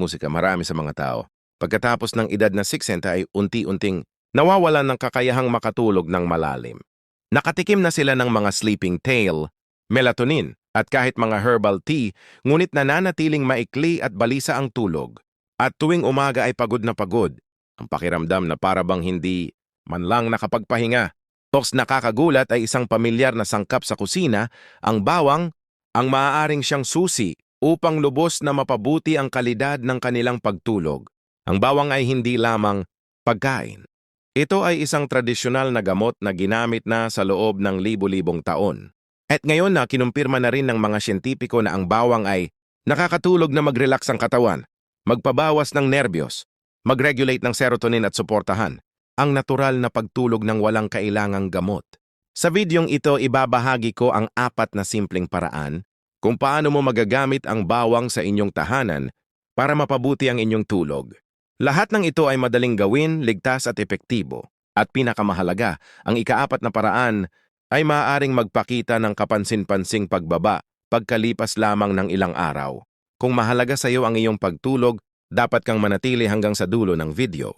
musika marami sa mga tao. Pagkatapos ng edad na 60 ay unti-unting nawawalan ng kakayahang makatulog ng malalim. Nakatikim na sila ng mga sleeping tail, melatonin, at kahit mga herbal tea, ngunit nananatiling maikli at balisa ang tulog. At tuwing umaga ay pagod na pagod. Ang pakiramdam na para bang hindi man lang nakapagpahinga. Tos nakakagulat ay isang pamilyar na sangkap sa kusina, ang bawang, ang maaaring siyang susi upang lubos na mapabuti ang kalidad ng kanilang pagtulog. Ang bawang ay hindi lamang pagkain. Ito ay isang tradisyonal na gamot na ginamit na sa loob ng libu-libong taon. At ngayon na kinumpirma na rin ng mga siyentipiko na ang bawang ay nakakatulog na mag-relax ang katawan, magpabawas ng nerbiyos, mag-regulate ng serotonin at suportahan ang natural na pagtulog ng walang kailangang gamot. Sa videong ito, ibabahagi ko ang apat na simpleng paraan kung paano mo magagamit ang bawang sa inyong tahanan para mapabuti ang inyong tulog. Lahat ng ito ay madaling gawin, ligtas at epektibo. At pinakamahalaga, ang ikaapat na paraan ay maaaring magpakita ng kapansin-pansing pagbaba pagkalipas lamang ng ilang araw. Kung mahalaga sa iyo ang iyong pagtulog, dapat kang manatili hanggang sa dulo ng video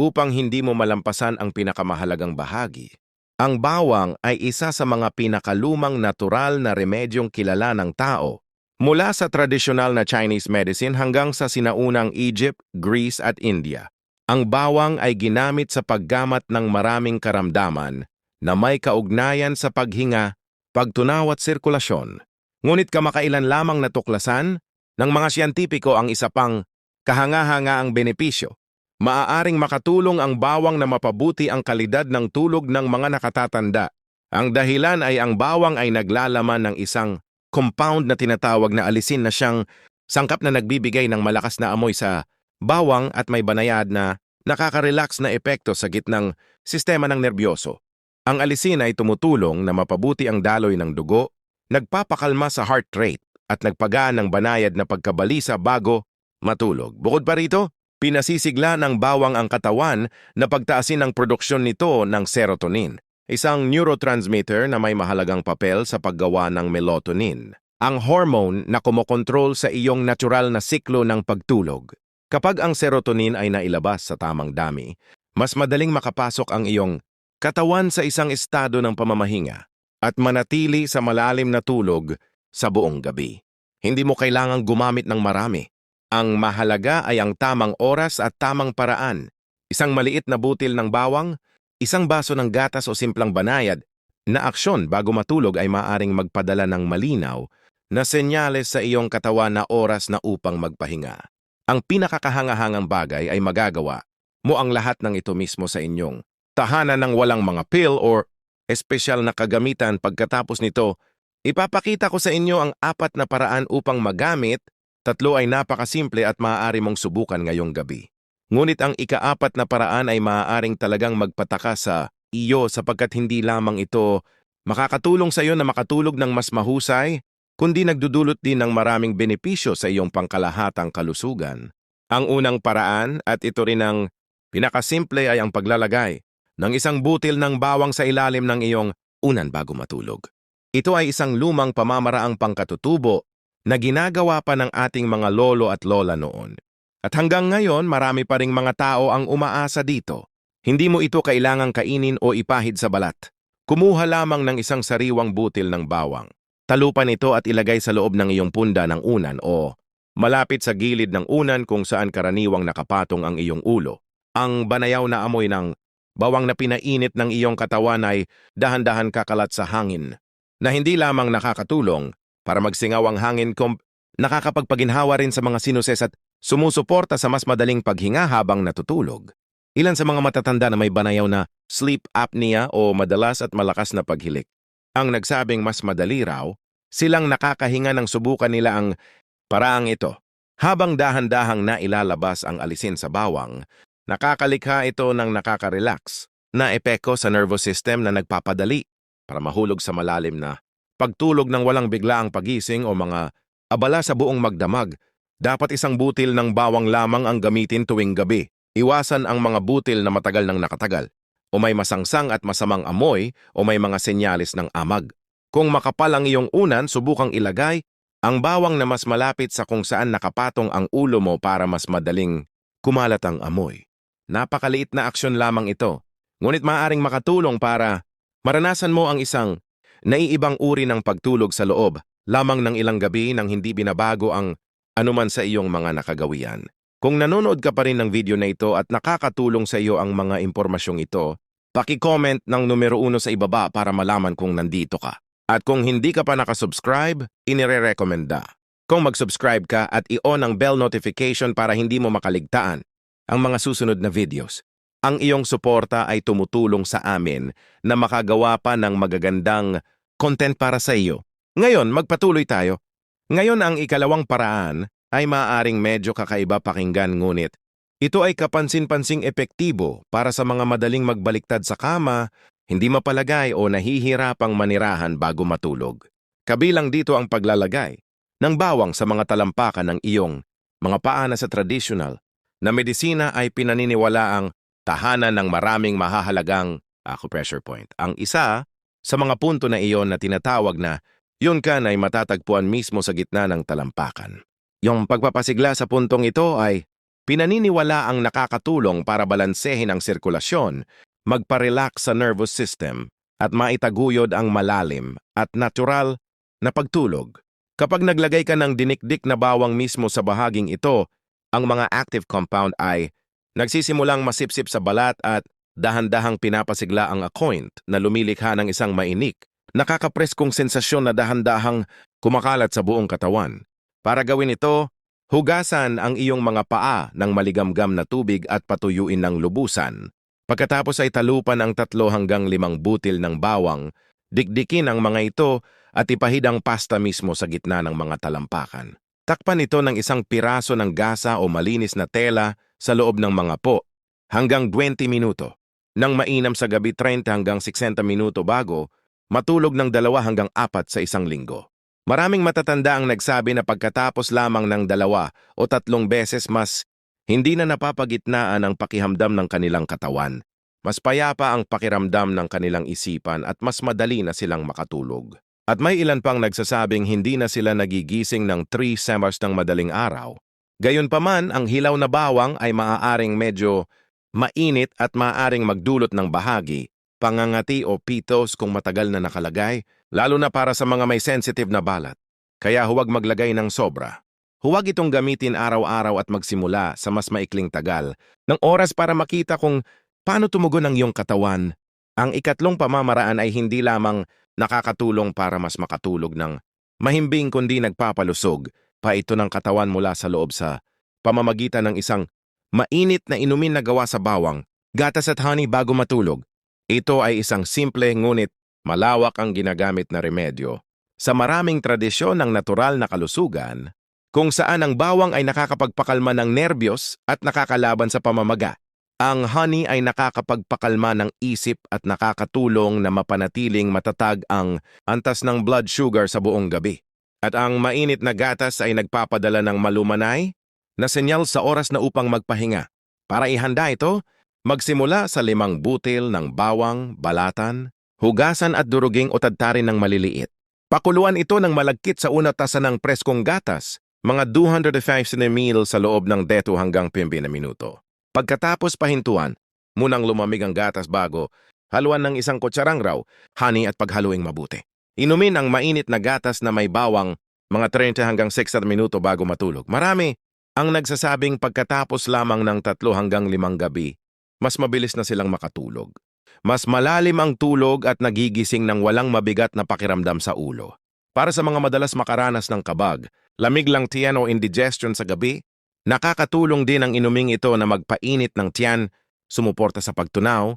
upang hindi mo malampasan ang pinakamahalagang bahagi. Ang bawang ay isa sa mga pinakalumang natural na remedyong kilala ng tao mula sa tradisyonal na Chinese medicine hanggang sa sinaunang Egypt, Greece at India. Ang bawang ay ginamit sa paggamat ng maraming karamdaman na may kaugnayan sa paghinga, pagtunaw at sirkulasyon. Ngunit kamakailan lamang natuklasan ng mga siyentipiko ang isa pang kahanga-hangaang benepisyo maaaring makatulong ang bawang na mapabuti ang kalidad ng tulog ng mga nakatatanda. Ang dahilan ay ang bawang ay naglalaman ng isang compound na tinatawag na alisin na siyang sangkap na nagbibigay ng malakas na amoy sa bawang at may banayad na nakaka-relax na epekto sa gitnang sistema ng nerbyoso. Ang alisin ay tumutulong na mapabuti ang daloy ng dugo, nagpapakalma sa heart rate at nagpagaan ng banayad na pagkabalisa bago matulog. Bukod pa rito, Pinasisigla ng bawang ang katawan na pagtaasin ang produksyon nito ng serotonin, isang neurotransmitter na may mahalagang papel sa paggawa ng melatonin, ang hormone na kumokontrol sa iyong natural na siklo ng pagtulog. Kapag ang serotonin ay nailabas sa tamang dami, mas madaling makapasok ang iyong katawan sa isang estado ng pamamahinga at manatili sa malalim na tulog sa buong gabi. Hindi mo kailangang gumamit ng marami ang mahalaga ay ang tamang oras at tamang paraan. Isang maliit na butil ng bawang, isang baso ng gatas o simplang banayad na aksyon bago matulog ay maaring magpadala ng malinaw na senyales sa iyong katawan na oras na upang magpahinga. Ang pinakakahangahangang bagay ay magagawa mo ang lahat ng ito mismo sa inyong tahanan ng walang mga pill or espesyal na kagamitan pagkatapos nito, ipapakita ko sa inyo ang apat na paraan upang magamit Tatlo ay napakasimple at maaari mong subukan ngayong gabi. Ngunit ang ikaapat na paraan ay maaaring talagang magpataka sa iyo sapagkat hindi lamang ito makakatulong sa iyo na makatulog ng mas mahusay, kundi nagdudulot din ng maraming benepisyo sa iyong pangkalahatang kalusugan. Ang unang paraan at ito rin ang pinakasimple ay ang paglalagay ng isang butil ng bawang sa ilalim ng iyong unan bago matulog. Ito ay isang lumang pamamaraang pangkatutubo na ginagawa pa ng ating mga lolo at lola noon. At hanggang ngayon, marami pa ring mga tao ang umaasa dito. Hindi mo ito kailangang kainin o ipahid sa balat. Kumuha lamang ng isang sariwang butil ng bawang. Talupan ito at ilagay sa loob ng iyong punda ng unan o malapit sa gilid ng unan kung saan karaniwang nakapatong ang iyong ulo. Ang banayaw na amoy ng bawang na pinainit ng iyong katawan ay dahan-dahan kakalat sa hangin na hindi lamang nakakatulong para magsingaw ang hangin kung nakakapagpaginhawa rin sa mga sinuses at sumusuporta sa mas madaling paghinga habang natutulog. Ilan sa mga matatanda na may banayaw na sleep apnea o madalas at malakas na paghilik. Ang nagsabing mas madali raw, silang nakakahinga ng subukan nila ang paraang ito. Habang dahan-dahang na ilalabas ang alisin sa bawang, nakakalikha ito ng nakaka-relax na epeko sa nervous system na nagpapadali para mahulog sa malalim na pagtulog ng walang biglaang pagising o mga abala sa buong magdamag, dapat isang butil ng bawang lamang ang gamitin tuwing gabi. Iwasan ang mga butil na matagal nang nakatagal, o may masangsang at masamang amoy o may mga senyalis ng amag. Kung makapal ang iyong unan, subukang ilagay Ang bawang na mas malapit sa kung saan nakapatong ang ulo mo para mas madaling kumalat ang amoy. Napakaliit na aksyon lamang ito, ngunit maaaring makatulong para maranasan mo ang isang naiibang uri ng pagtulog sa loob lamang ng ilang gabi nang hindi binabago ang anuman sa iyong mga nakagawian. Kung nanonood ka pa rin ng video na ito at nakakatulong sa iyo ang mga impormasyong ito, paki-comment ng numero uno sa ibaba para malaman kung nandito ka. At kung hindi ka pa nakasubscribe, inire-recommenda. Kung mag-subscribe ka at i-on ang bell notification para hindi mo makaligtaan ang mga susunod na videos. Ang iyong suporta ay tumutulong sa amin na makagawa pa ng magagandang content para sa iyo. Ngayon, magpatuloy tayo. Ngayon ang ikalawang paraan ay maaaring medyo kakaiba pakinggan ngunit ito ay kapansin-pansing epektibo para sa mga madaling magbaliktad sa kama, hindi mapalagay o nahihirapang manirahan bago matulog. Kabilang dito ang paglalagay ng bawang sa mga talampakan ng iyong mga paana sa traditional na medisina ay pinaniniwala ang tahanan ng maraming mahahalagang acupressure point. Ang isa sa mga punto na iyon na tinatawag na yun kan ay matatagpuan mismo sa gitna ng talampakan. Yung pagpapasigla sa puntong ito ay pinaniniwala ang nakakatulong para balansehin ang sirkulasyon, magparelax sa nervous system, at maitaguyod ang malalim at natural na pagtulog. Kapag naglagay ka ng dinikdik na bawang mismo sa bahaging ito, ang mga active compound ay nagsisimulang masipsip sa balat at dahan-dahang pinapasigla ang accoint na lumilikha ng isang mainik, nakakapreskong sensasyon na dahan-dahang kumakalat sa buong katawan. Para gawin ito, hugasan ang iyong mga paa ng maligamgam na tubig at patuyuin ng lubusan. Pagkatapos ay talupan ang tatlo hanggang limang butil ng bawang, dikdikin ang mga ito at ipahid ang pasta mismo sa gitna ng mga talampakan. Takpan ito ng isang piraso ng gasa o malinis na tela sa loob ng mga po hanggang 20 minuto. Nang mainam sa gabi 30 hanggang 60 minuto bago, matulog ng dalawa hanggang apat sa isang linggo. Maraming matatanda ang nagsabi na pagkatapos lamang ng dalawa o tatlong beses mas hindi na napapagitnaan ang pakihamdam ng kanilang katawan. Mas payapa ang pakiramdam ng kanilang isipan at mas madali na silang makatulog. At may ilan pang nagsasabing hindi na sila nagigising ng 3 summers ng madaling araw. Gayunpaman, ang hilaw na bawang ay maaaring medyo mainit at maaaring magdulot ng bahagi, pangangati o pitos kung matagal na nakalagay, lalo na para sa mga may sensitive na balat. Kaya huwag maglagay ng sobra. Huwag itong gamitin araw-araw at magsimula sa mas maikling tagal ng oras para makita kung paano tumugon ang iyong katawan. Ang ikatlong pamamaraan ay hindi lamang nakakatulong para mas makatulog ng mahimbing kundi nagpapalusog pa ito ng katawan mula sa loob sa pamamagitan ng isang mainit na inumin na gawa sa bawang, gatas at honey bago matulog. Ito ay isang simple ngunit malawak ang ginagamit na remedyo sa maraming tradisyon ng natural na kalusugan kung saan ang bawang ay nakakapagpakalma ng nerbiyos at nakakalaban sa pamamaga. Ang honey ay nakakapagpakalma ng isip at nakakatulong na mapanatiling matatag ang antas ng blood sugar sa buong gabi. At ang mainit na gatas ay nagpapadala ng malumanay na senyal sa oras na upang magpahinga. Para ihanda ito, magsimula sa limang butil ng bawang, balatan, hugasan at duruging o tadtarin ng maliliit. Pakuluan ito ng malagkit sa una tasa ng preskong gatas, mga 205 ml sa loob ng 10 hanggang 15 na minuto. Pagkatapos pahintuan, munang lumamig ang gatas bago, haluan ng isang kutsarang raw, honey at paghaluing mabuti. Inumin ang mainit na gatas na may bawang mga 30 hanggang 60 minuto bago matulog. Marami ang nagsasabing pagkatapos lamang ng tatlo hanggang limang gabi, mas mabilis na silang makatulog. Mas malalim ang tulog at nagigising ng walang mabigat na pakiramdam sa ulo. Para sa mga madalas makaranas ng kabag, lamig lang tiyan o indigestion sa gabi, Nakakatulong din ang inuming ito na magpainit ng tiyan, sumuporta sa pagtunaw,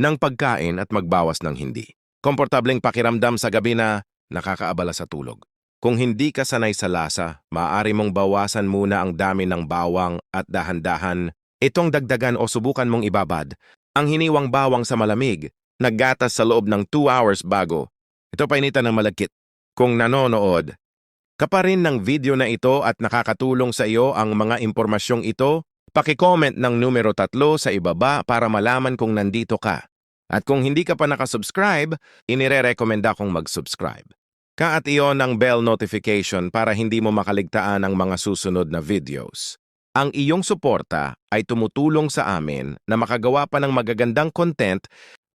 ng pagkain at magbawas ng hindi. Komportableng pakiramdam sa gabi na nakakaabala sa tulog. Kung hindi ka sanay sa lasa, maaari mong bawasan muna ang dami ng bawang at dahan-dahan itong dagdagan o subukan mong ibabad. Ang hiniwang bawang sa malamig, naggatas sa loob ng 2 hours bago. Ito painitan ng malagkit. Kung nanonood, Kaparin ng video na ito at nakakatulong sa iyo ang mga impormasyong ito, paki-comment ng numero tatlo sa ibaba para malaman kung nandito ka. At kung hindi ka pa nakasubscribe, inire-recommenda kong mag-subscribe. ka at iyon ang bell notification para hindi mo makaligtaan ang mga susunod na videos. Ang iyong suporta ay tumutulong sa amin na makagawa pa ng magagandang content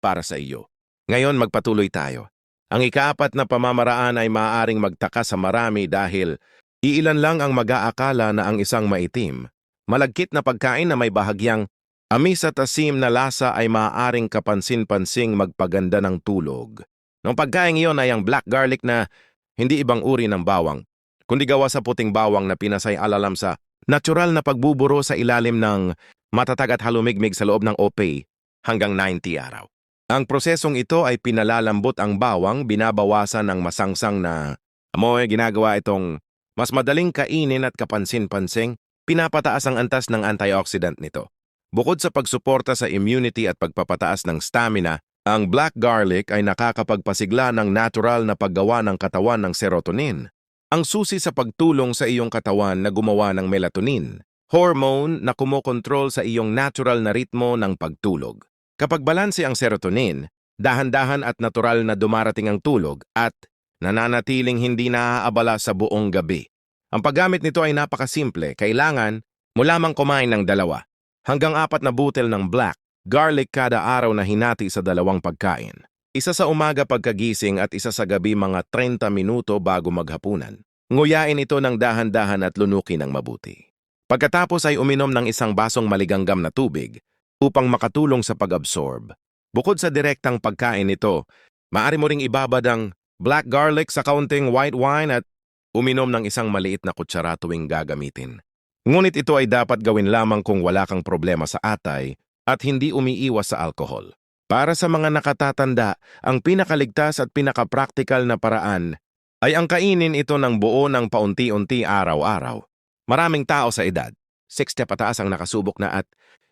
para sa iyo. Ngayon magpatuloy tayo. Ang ikaapat na pamamaraan ay maaaring magtaka sa marami dahil iilan lang ang mag-aakala na ang isang maitim, malagkit na pagkain na may bahagyang amis at asim na lasa ay maaaring kapansin-pansing magpaganda ng tulog. Nung pagkain iyon ay ang black garlic na hindi ibang uri ng bawang, kundi gawa sa puting bawang na pinasay alalam sa natural na pagbuburo sa ilalim ng matatag at halumigmig sa loob ng OPE hanggang 90 araw. Ang prosesong ito ay pinalalambot ang bawang, binabawasan ang masangsang na amoy, ginagawa itong mas madaling kainin at kapansin-pansing, pinapataas ang antas ng antioxidant nito. Bukod sa pagsuporta sa immunity at pagpapataas ng stamina, ang black garlic ay nakakapagpasigla ng natural na paggawa ng katawan ng serotonin. Ang susi sa pagtulong sa iyong katawan na gumawa ng melatonin, hormone na kumokontrol sa iyong natural na ritmo ng pagtulog. Kapag balanse ang serotonin, dahan-dahan at natural na dumarating ang tulog at nananatiling hindi naaabala sa buong gabi. Ang paggamit nito ay napakasimple, kailangan mo lamang kumain ng dalawa, hanggang apat na butel ng black garlic kada araw na hinati sa dalawang pagkain. Isa sa umaga pagkagising at isa sa gabi mga 30 minuto bago maghapunan. Nguyain ito ng dahan-dahan at lunukin ng mabuti. Pagkatapos ay uminom ng isang basong maliganggam na tubig upang makatulong sa pag-absorb. Bukod sa direktang pagkain nito, maaari mo ring ibabad ang black garlic sa kaunting white wine at uminom ng isang maliit na kutsara tuwing gagamitin. Ngunit ito ay dapat gawin lamang kung wala kang problema sa atay at hindi umiiwas sa alkohol. Para sa mga nakatatanda, ang pinakaligtas at pinakapraktikal na paraan ay ang kainin ito ng buo ng paunti-unti araw-araw. Maraming tao sa edad, 60 pataas ang nakasubok na at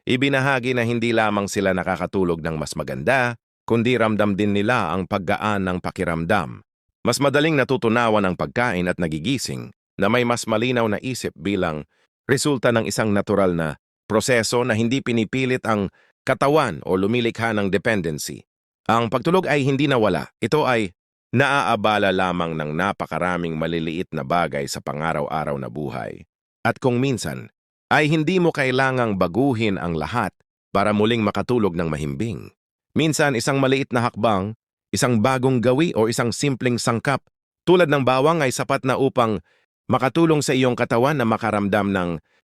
ibinahagi na hindi lamang sila nakakatulog ng mas maganda, kundi ramdam din nila ang paggaan ng pakiramdam. Mas madaling natutunawan ang pagkain at nagigising na may mas malinaw na isip bilang resulta ng isang natural na proseso na hindi pinipilit ang katawan o lumilikha ng dependency. Ang pagtulog ay hindi nawala. Ito ay naaabala lamang ng napakaraming maliliit na bagay sa pangaraw-araw na buhay. At kung minsan, ay hindi mo kailangang baguhin ang lahat para muling makatulog ng mahimbing. Minsan, isang maliit na hakbang, isang bagong gawi o isang simpleng sangkap tulad ng bawang ay sapat na upang makatulong sa iyong katawan na makaramdam ng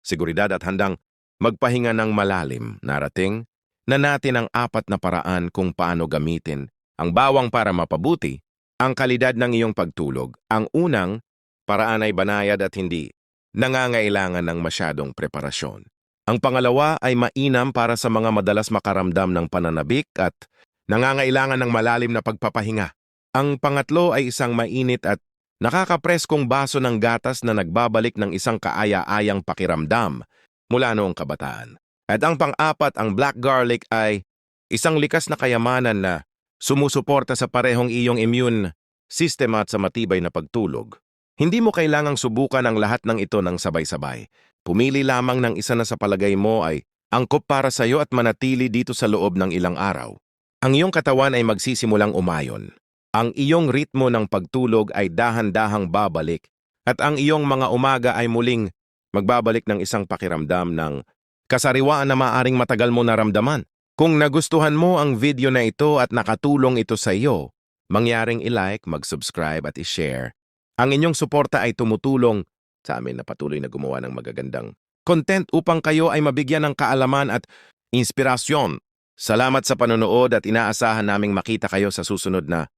seguridad at handang magpahinga ng malalim. Narating na natin ang apat na paraan kung paano gamitin ang bawang para mapabuti ang kalidad ng iyong pagtulog. Ang unang, paraan ay banayad at hindi nangangailangan ng masyadong preparasyon. Ang pangalawa ay mainam para sa mga madalas makaramdam ng pananabik at nangangailangan ng malalim na pagpapahinga. Ang pangatlo ay isang mainit at nakakapreskong baso ng gatas na nagbabalik ng isang kaaya-ayang pakiramdam mula noong kabataan. At ang pang-apat, ang black garlic ay isang likas na kayamanan na sumusuporta sa parehong iyong immune system at sa matibay na pagtulog. Hindi mo kailangang subukan ang lahat ng ito ng sabay-sabay. Pumili lamang ng isa na sa palagay mo ay angkop para sa iyo at manatili dito sa loob ng ilang araw. Ang iyong katawan ay magsisimulang umayon. Ang iyong ritmo ng pagtulog ay dahan-dahang babalik at ang iyong mga umaga ay muling magbabalik ng isang pakiramdam ng kasariwaan na maaring matagal mo naramdaman. Kung nagustuhan mo ang video na ito at nakatulong ito sa iyo, mangyaring i-like, mag-subscribe at i-share. Ang inyong suporta ay tumutulong sa amin na patuloy na gumawa ng magagandang content upang kayo ay mabigyan ng kaalaman at inspirasyon. Salamat sa panonood at inaasahan naming makita kayo sa susunod na